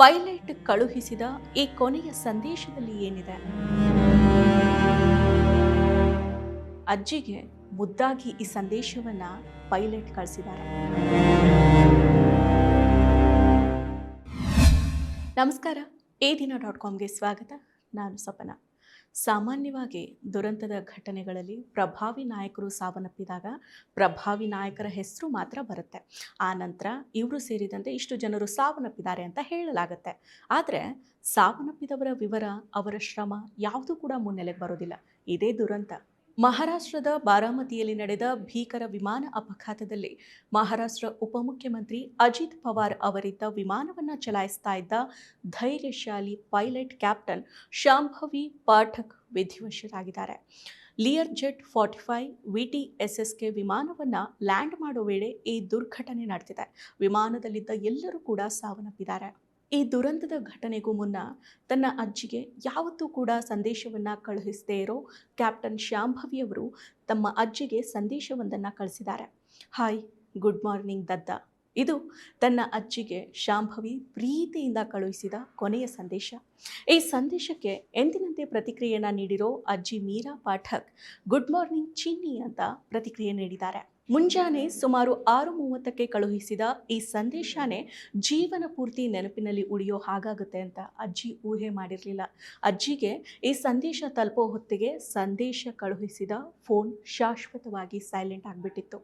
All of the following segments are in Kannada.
ಪೈಲಟ್ ಕಳುಹಿಸಿದ ಈ ಕೊನೆಯ ಸಂದೇಶದಲ್ಲಿ ಏನಿದೆ? ಅಜ್ಜಿಗೆ ಮುದ್ದಾಗಿ ಈ ಸಂದೇಶವನ್ನ ಪೈಲಟ್ ಕಳಿಸಿದ್ದಾರೆ. ನಮಸ್ಕಾರ. ಎ ದಿನ ಡಾಟ್ ಕಾಮ್ಗೆ ಸ್ವಾಗತ. ನಾನು ಸಪನ. ಸಾಮಾನ್ಯವಾಗಿ ದುರಂತದ ಘಟನೆಗಳಲ್ಲಿ ಪ್ರಭಾವಿ ನಾಯಕರು ಸಾವನ್ನಪ್ಪಿದಾಗ ಪ್ರಭಾವಿ ನಾಯಕರ ಹೆಸರು ಮಾತ್ರ ಬರುತ್ತೆ. ಆ ನಂತರ ಇವರು ಸೇರಿದಂತೆ ಇಷ್ಟು ಜನರು ಸಾವನ್ನಪ್ಪಿದ್ದಾರೆ ಅಂತ ಹೇಳಲಾಗುತ್ತೆ. ಆದರೆ ಸಾವನ್ನಪ್ಪಿದವರ ವಿವರ, ಅವರ ಶ್ರಮ ಯಾವುದೂ ಕೂಡ ಮುನ್ನೆಲೆಗೆ ಬರೋದಿಲ್ಲ. ಇದೇ ದುರಂತ. ಮಹಾರಾಷ್ಟ್ರದ ಬಾರಾಮತಿಯಲ್ಲಿ ನಡೆದ ಭೀಕರ ವಿಮಾನ ಅಪಘಾತದಲ್ಲಿ ಮಹಾರಾಷ್ಟ್ರ ಉಪಮುಖ್ಯಮಂತ್ರಿ ಅಜಿತ್ ಪವಾರ್ ಅವರಿದ್ದ ವಿಮಾನವನ್ನು ಚಲಾಯಿಸ್ತಾ ಇದ್ದ ಧೈರ್ಯಶಾಲಿ ಪೈಲಟ್ ಕ್ಯಾಪ್ಟನ್ ಶಾಂಭವಿ ಪಾಠಕ್ ವಿಧಿವಶರಾಗಿದ್ದಾರೆ. ಲಿಯರ್ ಜೆಟ್ ಫಾರ್ಟಿ ಎಸ್ ಎಸ್ಗೆ ವಿಮಾನವನ್ನು ಲ್ಯಾಂಡ್ ಮಾಡೋ ವೇಳೆ ಈ ದುರ್ಘಟನೆ ನಡೆದಿದೆ. ವಿಮಾನದಲ್ಲಿದ್ದ ಎಲ್ಲರೂ ಕೂಡ ಸಾವನ್ನಪ್ಪಿದ್ದಾರೆ. ಈ ದುರಂತದ ಘಟನೆಗೂ ಮುನ್ನ ತನ್ನ ಅಜ್ಜಿಗೆ ಯಾವತ್ತೂ ಕೂಡ ಸಂದೇಶವನ್ನು ಕಳುಹಿಸದೇ ಇರೋ ಕ್ಯಾಪ್ಟನ್ ಅವರು ತಮ್ಮ ಅಜ್ಜಿಗೆ ಸಂದೇಶವೊಂದನ್ನು ಕಳಿಸಿದ್ದಾರೆ. ಹಾಯ್, ಗುಡ್ ಮಾರ್ನಿಂಗ್ ದದ್ದ ಇದು ತನ್ನ ಅಜ್ಜಿಗೆ ಶಾಂಭವಿ ಪ್ರೀತಿಯಿಂದ ಕಳುಹಿಸಿದ ಕೊನೆಯ ಸಂದೇಶ. ಈ ಸಂದೇಶಕ್ಕೆ ಎಂದಿನಂತೆ ಪ್ರತಿಕ್ರಿಯೆಯನ್ನು ನೀಡಿರೋ ಅಜ್ಜಿ ಮೀರಾ ಪಾಠಕ್ ಗುಡ್ ಮಾರ್ನಿಂಗ್ ಚಿನ್ನಿ ಅಂತ ಪ್ರತಿಕ್ರಿಯೆ ನೀಡಿದ್ದಾರೆ. ಮುಂಜಾನೆ ಸುಮಾರು ಆರು ಮೂವತ್ತಕ್ಕೆ ಕಳುಹಿಸಿದ ಈ ಸಂದೇಶನೇ ಜೀವನ ಪೂರ್ತಿ ನೆನಪಿನಲ್ಲಿ ಉಳಿಯೋ ಹಾಗಾಗುತ್ತೆ ಅಂತ ಅಜ್ಜಿ ಊಹೆ ಮಾಡಿರಲಿಲ್ಲ. ಅಜ್ಜಿಗೆ ಈ ಸಂದೇಶ ತಲುಪೋ ಹೊತ್ತಿಗೆ ಸಂದೇಶ ಕಳುಹಿಸಿದ ಫೋನ್ ಶಾಶ್ವತವಾಗಿ ಸೈಲೆಂಟ್ ಆಗಿಬಿಟ್ಟಿತ್ತು.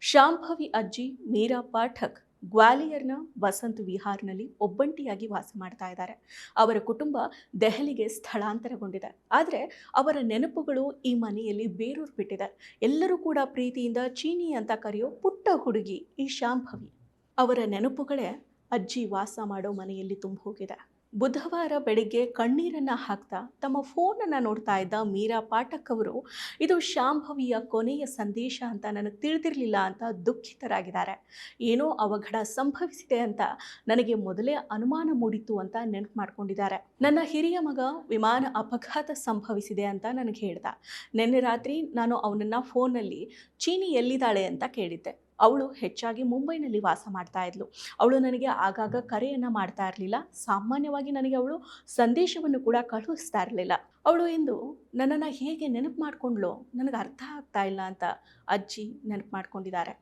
ಶಾಂಭವಿ ಅಜ್ಜಿ, ಮೀರಾ ಪಾಠಕ್ ಗ್ವಾಲಿಯರ್ನ ವಸಂತ್ ವಿಹಾರ್ನಲ್ಲಿ ಒಬ್ಬಂಟಿಯಾಗಿ ವಾಸ ಮಾಡ್ತಾ ಇದ್ದಾರೆ. ಅವರ ಕುಟುಂಬ ದೆಹಲಿಗೆ ಸ್ಥಳಾಂತರಗೊಂಡಿದೆ. ಆದರೆ ಅವರ ನೆನಪುಗಳು ಈ ಮನೆಯಲ್ಲಿ ಬೇರೂರು ಬಿಟ್ಟಿದೆ. ಎಲ್ಲರೂ ಕೂಡ ಪ್ರೀತಿಯಿಂದ ಚೀನಿ ಅಂತ ಕರೆಯೋ ಪುಟ್ಟ ಹುಡುಗಿ ಈ ಶಾಂಭವಿ ಅವರ ನೆನಪುಗಳೇ ಅಜ್ಜಿ ವಾಸ ಮಾಡೋ ಮನೆಯಲ್ಲಿ ತುಂಬ ಹೋಗಿದೆ ಬುಧವಾರ ಬೆಳಿಗ್ಗೆ ಕಣ್ಣೀರನ್ನು ಹಾಕ್ತಾ ತಮ್ಮ ಫೋನನ್ನು ನೋಡ್ತಾ ಇದ್ದ ಮೀರಾ ಪಾಠಕ್ ಅವರು ಇದು ಶಾಂಭವಿಯ ಕೊನೆಯ ಸಂದೇಶ ಅಂತ ನನಗೆ ತಿಳಿದಿರಲಿಲ್ಲ ಅಂತ ದುಃಖಿತರಾಗಿದ್ದಾರೆ. ಏನೋ ಅವಘಡ ಸಂಭವಿಸಿದೆ ಅಂತ ನನಗೆ ಮೊದಲೇ ಅನುಮಾನ ಮೂಡಿತು ಅಂತ ನೆನಪು ಮಾಡ್ಕೊಂಡಿದ್ದಾರೆ. ನನ್ನ ಹಿರಿಯ ಮಗ ವಿಮಾನ ಅಪಘಾತ ಸಂಭವಿಸಿದೆ ಅಂತ ನನಗೆ ಹೇಳ್ದ. ನಿನ್ನೆ ರಾತ್ರಿ ನಾನು ಅವನನ್ನು ಫೋನಲ್ಲಿ ಚೀನಿ ಎಲ್ಲಿದ್ದಾಳೆ? ಅಂತ ಕೇಳಿದ್ದೆ. ಅವಳು ಹೆಚ್ಚಾಗಿ ಮುಂಬೈನಲ್ಲಿ ವಾಸ ಮಾಡ್ತಾ ಇದ್ಲು. ಅವಳು ನನಗೆ ಆಗಾಗ ಕರೆಯನ್ನು ಮಾಡ್ತಾ ಇರಲಿಲ್ಲ. ಸಾಮಾನ್ಯವಾಗಿ ನನಗೆ ಅವಳು ಸಂದೇಶವನ್ನು ಕೂಡ ಕಳುಹಿಸ್ತಾ ಇರಲಿಲ್ಲ. ಅವಳು ಎಂದು ನನ್ನನ್ನು ಹೇಗೆ ನೆನಪು ಮಾಡಿಕೊಂಡ್ಳು ನನಗೆ ಅರ್ಥ ಆಗ್ತಾ ಇಲ್ಲ ಅಂತ ಅಜ್ಜಿ ನೆನಪು ಮಾಡ್ಕೊಂಡಿದ್ದಾರೆ.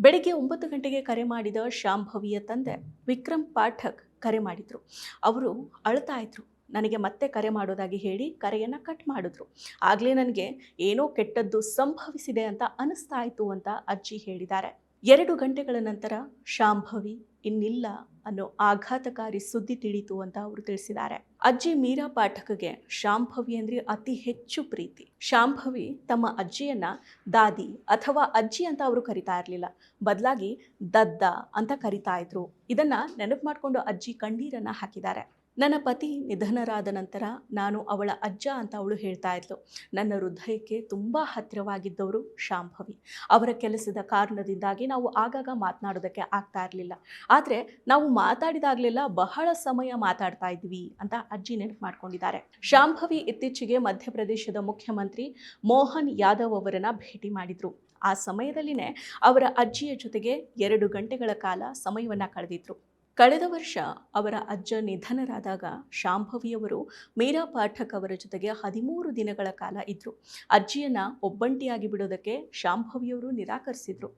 ಬೆಳಿಗ್ಗೆ ಒಂಬತ್ತು ಗಂಟೆಗೆ ಕರೆ ಮಾಡಿದ ಶಾಂಭವಿಯ ತಂದೆ ವಿಕ್ರಮ್ ಪಾಠಕ್ ಕರೆ ಮಾಡಿದರು. ಅವರು ಅಳ್ತಾ ಇದ್ರು. ನನಗೆ ಮತ್ತೆ ಕರೆ ಮಾಡೋದಾಗಿ ಹೇಳಿ ಕರೆಯನ್ನು ಕಟ್ ಮಾಡಿದ್ರು. ಆಗಲೇ ನನಗೆ ಏನೋ ಕೆಟ್ಟದ್ದು ಸಂಭವಿಸಿದೆ ಅಂತ ಅನಿಸ್ತಾ ಇತ್ತು ಅಂತ ಅಜ್ಜಿ ಹೇಳಿದ್ದಾರೆ. ಎರಡು ಗಂಟೆಗಳ ನಂತರ ಶಾಂಭವಿ ಇನ್ನಿಲ್ಲ ಅನ್ನೋ ಆಘಾತಕಾರಿ ಸುದ್ದಿ ತಿಳಿತು ಅಂತ ಅವರು ತಿಳಿಸಿದ್ದಾರೆ. ಅಜ್ಜಿ ಮೀರಾ ಪಾಠಕಗೆ ಶಾಂಭವಿ ಅಂದರೆ ಅತಿ ಹೆಚ್ಚು ಪ್ರೀತಿ. ಶಾಂಭವಿ ತಮ್ಮ ಅಜ್ಜಿಯನ್ನ ದಾದಿ ಅಥವಾ ಅಜ್ಜಿ ಅಂತ ಅವರು ಕರಿತಾ ಇರಲಿಲ್ಲ. ಬದಲಾಗಿ ದದ್ದ ಅಂತ ಕರಿತಾ ಇದ್ರು. ಇದನ್ನ ನೆನಪು ಮಾಡಿಕೊಂಡು ಅಜ್ಜಿ ಕಣ್ಣೀರನ್ನ ಹಾಕಿದ್ದಾರೆ. ನನ್ನ ಪತಿ ನಿಧನರಾದ ನಂತರ ನಾನು ಅವಳ ಅಜ್ಜ ಅಂತ ಅವಳು ಹೇಳ್ತಾ ಇದ್ಲು. ನನ್ನ ಹೃದಯಕ್ಕೆ ತುಂಬ ಹತ್ತಿರವಾಗಿದ್ದವರು ಶಾಂಭವಿ. ಅವರ ಕೆಲಸದ ಕಾರಣದಿಂದಾಗಿ ನಾವು ಆಗಾಗ ಮಾತನಾಡೋದಕ್ಕೆ ಆಗ್ತಾ ಇರಲಿಲ್ಲ. ಆದರೆ ನಾವು ಮಾತಾಡಿದಾಗಲೆಲ್ಲ ಬಹಳ ಸಮಯ ಮಾತಾಡ್ತಾ ಇದ್ವಿ ಅಂತ ಅಜ್ಜಿ ನೆನಪು ಮಾಡ್ಕೊಂಡಿದ್ದಾರೆ. ಶಾಂಭವಿ ಇತ್ತೀಚೆಗೆ ಮಧ್ಯಪ್ರದೇಶದ ಮುಖ್ಯಮಂತ್ರಿ ಮೋಹನ್ ಯಾದವ್ ಅವರನ್ನು ಭೇಟಿ ಮಾಡಿದರು. ಆ ಸಮಯದಲ್ಲಿನೇ ಅವರ ಅಜ್ಜಿಯ ಜೊತೆಗೆ ಎರಡು ಗಂಟೆಗಳ ಕಾಲ ಸಮಯವನ್ನು ಕಳೆದಿದ್ರು. ಕಳೆದ ವರ್ಷ ಅವರ ಅಜ್ಜ ನಿಧನರಾದಾಗ ಶಾಂಭವಿಯವರು ಮೀರಾ ಪಾಠಕ್ ಅವರ ಜೊತೆಗೆ ಹದಿಮೂರು ದಿನಗಳ ಕಾಲ ಇದ್ದರು ಅಜ್ಜಿಯನ್ನು ಒಬ್ಬಂಟಿಯಾಗಿ ಬಿಡೋದಕ್ಕೆ ಶಾಂಭವಿಯವರು ನಿರಾಕರಿಸಿದ್ರು.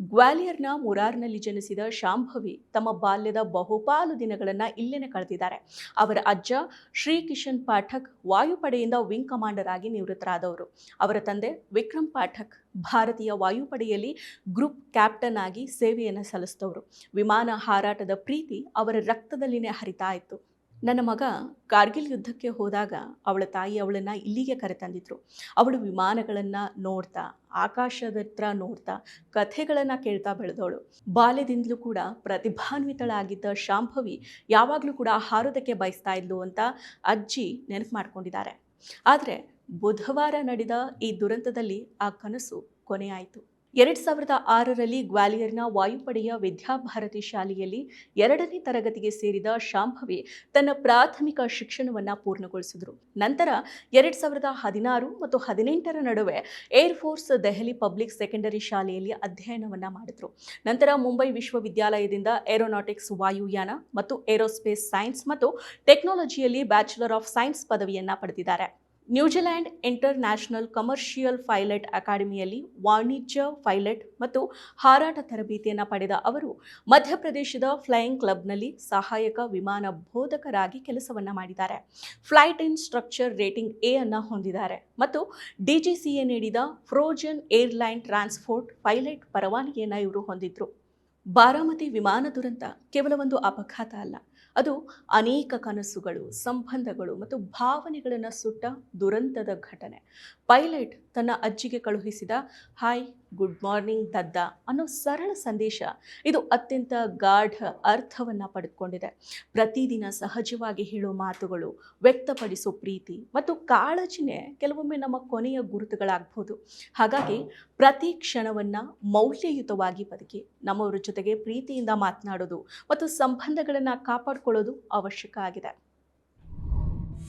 ಗ್ವಾಲಿಯರ್ನ ಮುರಾರ್ನಲ್ಲಿ ಜನಿಸಿದ ಶಾಂಭವಿ ತಮ್ಮ ಬಾಲ್ಯದ ಬಹುಪಾಲು ದಿನಗಳನ್ನು ಇಲ್ಲೇನೆ ಕಳೆದಿದ್ದಾರೆ. ಅವರ ಅಜ್ಜ ಶ್ರೀ ಕಿಶನ್ ಪಾಠಕ್ ವಾಯುಪಡೆಯಿಂದ ವಿಂಗ್ ಕಮಾಂಡರ್ ಆಗಿ ನಿವೃತ್ತರಾದವರು. ಅವರ ತಂದೆ ವಿಕ್ರಮ್ ಪಾಠಕ್ ಭಾರತೀಯ ವಾಯುಪಡೆಯಲ್ಲಿ ಗ್ರೂಪ್ ಕ್ಯಾಪ್ಟನ್ ಆಗಿ ಸೇವೆಯನ್ನು ಸಲ್ಲಿಸಿದವರು. ವಿಮಾನ ಹಾರಾಟದ ಪ್ರೀತಿ ಅವರ ರಕ್ತದಲ್ಲಿನೇ ಹರಿತಾ ಇತ್ತು. ನನ್ನ ಮಗ ಕಾರ್ಗಿಲ್ ಯುದ್ಧಕ್ಕೆ ಹೋದಾಗ ಅವಳ ತಾಯಿ ಅವಳನ್ನು ಇಲ್ಲಿಗೆ ಕರೆತಂದಿದ್ರು. ಅವಳು ವಿಮಾನಗಳನ್ನು ನೋಡ್ತಾ, ಆಕಾಶದ ಹತ್ರ ನೋಡ್ತಾ, ಕಥೆಗಳನ್ನು ಕೇಳ್ತಾ ಬೆಳೆದವಳು. ಬಾಲ್ಯದಿಂದಲೂ ಕೂಡ ಪ್ರತಿಭಾನ್ವಿತಳಾಗಿದ್ದ ಶಾಂಭವಿ ಯಾವಾಗಲೂ ಕೂಡ ಹಾರೋದಕ್ಕೆ ಬಯಸ್ತಾ ಇದ್ಲು ಅಂತ ಅಜ್ಜಿ ನೆನಪು ಮಾಡ್ಕೊಂಡಿದ್ದಾರೆ. ಆದರೆ ಬುಧವಾರ ನಡೆದ ಈ ದುರಂತದಲ್ಲಿ ಆ ಕನಸು ಕೊನೆಯಾಯಿತು. ಎರಡ್ ಸಾವಿರದ ಆರರಲ್ಲಿ ಗ್ವಾಲಿಯರ್ನ ವಾಯುಪಡೆಯ ವಿದ್ಯಾಭಾರತಿ ಶಾಲೆಯಲ್ಲಿ ಎರಡನೇ ತರಗತಿಗೆ ಸೇರಿದ ಶಾಂಭವಿ ತನ್ನ ಪ್ರಾಥಮಿಕ ಶಿಕ್ಷಣವನ್ನು ಪೂರ್ಣಗೊಳಿಸಿದರು. ನಂತರ ಎರಡ್ ಸಾವಿರದ ಹದಿನಾರು ಮತ್ತು ಹದಿನೆಂಟರ ನಡುವೆ air force Delhi public secondary ಶಾಲೆಯಲ್ಲಿ ಅಧ್ಯಯನವನ್ನು ಮಾಡಿದರು. ನಂತರ ಮುಂಬೈ ವಿಶ್ವವಿದ್ಯಾಲಯದಿಂದ ಏರೋನಾಟಿಕ್ಸ್ ವಾಯುಯಾನ ಮತ್ತು ಏರೋಸ್ಪೇಸ್ ಸೈನ್ಸ್ ಮತ್ತು ಟೆಕ್ನಾಲಜಿಯಲ್ಲಿ ಬ್ಯಾಚುಲರ್ ಆಫ್ ಸೈನ್ಸ್ ಪದವಿಯನ್ನು ಪಡೆದಿದ್ದಾರೆ. ನ್ಯೂಜಿಲೆಂಡ್ ಇಂಟರ್ನ್ಯಾಷನಲ್ ಕಮರ್ಷಿಯಲ್ ಪೈಲಟ್ ಅಕಾಡೆಮಿಯಲ್ಲಿ ವಾಣಿಜ್ಯ, ಪೈಲಟ್ ಮತ್ತು ಹಾರಾಟ ತರಬೇತಿಯನ್ನು ಪಡೆದ ಅವರು ಮಧ್ಯಪ್ರದೇಶದ ಫ್ಲೈಯಿಂಗ್ ಕ್ಲಬ್ನಲ್ಲಿ ಸಹಾಯಕ ವಿಮಾನ ಬೋಧಕರಾಗಿ ಕೆಲಸವನ್ನು ಮಾಡಿದ್ದಾರೆ. ಫ್ಲೈಟ್ ಇನ್ಸ್ಟ್ರಕ್ಚರ್ ರೇಟಿಂಗ್ ಎ ಅನ್ನು ಹೊಂದಿದ್ದಾರೆ ಮತ್ತು ಡಿಜಿಸಿಎ ನೀಡಿದ ಫ್ರೋಜನ್ ಏರ್ಲೈನ್ ಟ್ರಾನ್ಸ್ಪೋರ್ಟ್ ಪೈಲಟ್ ಪರವಾನಗಿಯನ್ನು ಇವರು ಹೊಂದಿದ್ರು. ಬಾರಾಮತಿ ವಿಮಾನ ದುರಂತ ಕೇವಲ ಒಂದು ಅಪಘಾತ ಅಲ್ಲ ಅದು ಅನೇಕ ಕನಸುಗಳು ಸಂಬಂಧಗಳು ಮತ್ತು ಭಾವನೆಗಳನ್ನು ಸುಟ್ಟ ದುರಂತದ ಘಟನೆ. ಪೈಲಟ್ ತನ್ನ ಅಜ್ಜಿಗೆ ಕಳುಹಿಸಿದ, ಹಾಯ್, ಗುಡ್ ಮಾರ್ನಿಂಗ್ ದದ್ದ ಅನ್ನೋ ಸರಳ ಸಂದೇಶ ಇದು ಅತ್ಯಂತ ಗಾಢ ಅರ್ಥವನ್ನು ಪಡೆದುಕೊಂಡಿದೆ. ಪ್ರತಿದಿನ ಸಹಜವಾಗಿ ಹೇಳೋ ಮಾತುಗಳು, ವ್ಯಕ್ತಪಡಿಸೋ ಪ್ರೀತಿ ಮತ್ತು ಕಾಳಜಿನೇ ಕೆಲವೊಮ್ಮೆ ನಮ್ಮ ಕೊನೆಯ ಗುರುತುಗಳಾಗ್ಬೋದು. ಹಾಗಾಗಿ ಪ್ರತಿ ಕ್ಷಣವನ್ನು ಮೌಲ್ಯಯುತವಾಗಿ ಬದುಕಿ, ನಮ್ಮವರ ಜೊತೆಗೆ ಪ್ರೀತಿಯಿಂದ ಮಾತನಾಡೋದು ಮತ್ತು ಸಂಬಂಧಗಳನ್ನು ಕಾಪಾಡಿಕೊಳ್ಳೋದು ಅವಶ್ಯಕ ಆಗಿದೆ.